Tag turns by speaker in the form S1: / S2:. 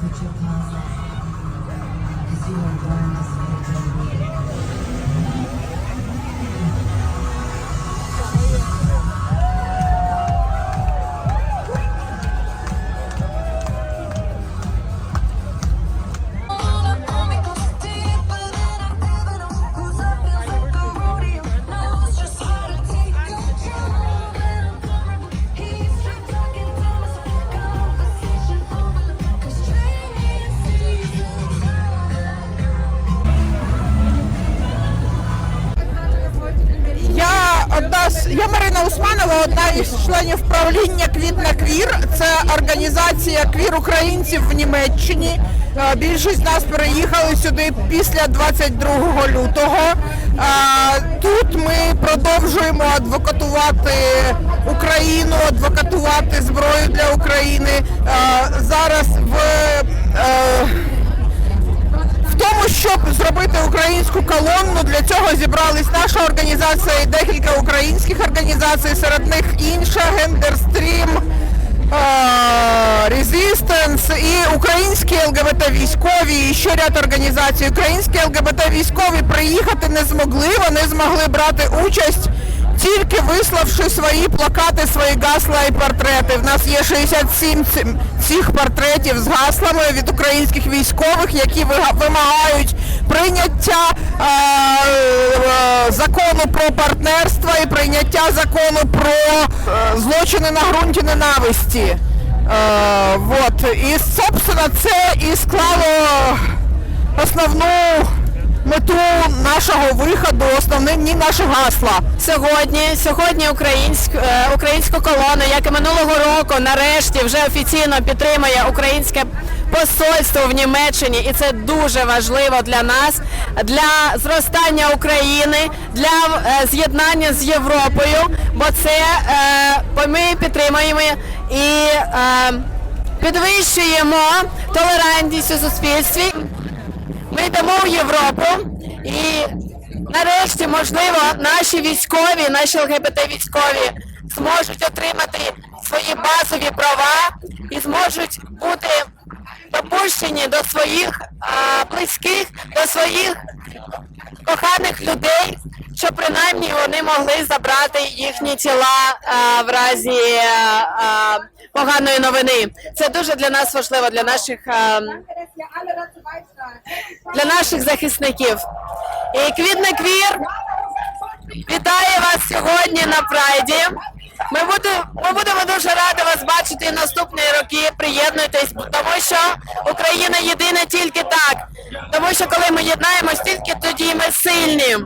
S1: Richard Mazza, because you are born to speak to me. Одна з я Марина Усманова, одна із членів правління Квітна Квір. Це організація квір українців в Німеччині. Е, Більшість з нас переїхали сюди після 22 лютого. Е, Тут ми продовжуємо адвокатувати Україну, адвокатувати зброю для України. Е, Зараз в щоб зробити українську колонну, для цього зібрались наша організація і декілька українських організацій, серед них інша Гендерстрім, Резистенс і українські ЛГБТ військові, і ще ряд організацій. Українські ЛГБТ військові приїхати не змогли, вони змогли брати участь. Тільки виславши свої плакати, свої гасла і портрети. В нас є 67 цих портретів з гаслами від українських військових, які вимагають прийняття е, е, закону про партнерство і прийняття закону про е, злочини на ґрунті ненависті. Е, вот. І, собственно, це і склало основну мету нашого виходу, основні нашого гасла.
S2: Сьогодні, сьогодні українськ, е, українську колону, як і минулого року, нарешті вже офіційно підтримує українське посольство в Німеччині, і це дуже важливо для нас, для зростання України, для е, з'єднання з Європою, бо це е, ми підтримуємо і підвищуємо толерантність у суспільстві. Ми йдемо в Європу і нарешті, можливо, наші військові, наші ЛГБТ військові зможуть отримати свої базові права і зможуть бути допущені до своїх а, близьких, до своїх коханих людей, щоб принаймні вони могли забрати їхні тіла а, в разі а, поганої новини. Це дуже для нас важливо, для наших. А,
S3: beitragen.
S2: для наших захисників. І Квір вітає вас сьогодні на Прайді. Ми будемо, ми будемо дуже раді вас бачити і наступні роки. Приєднуйтесь, тому що Україна єдина тільки так. Тому що коли ми єднаємось, тільки тоді ми сильні.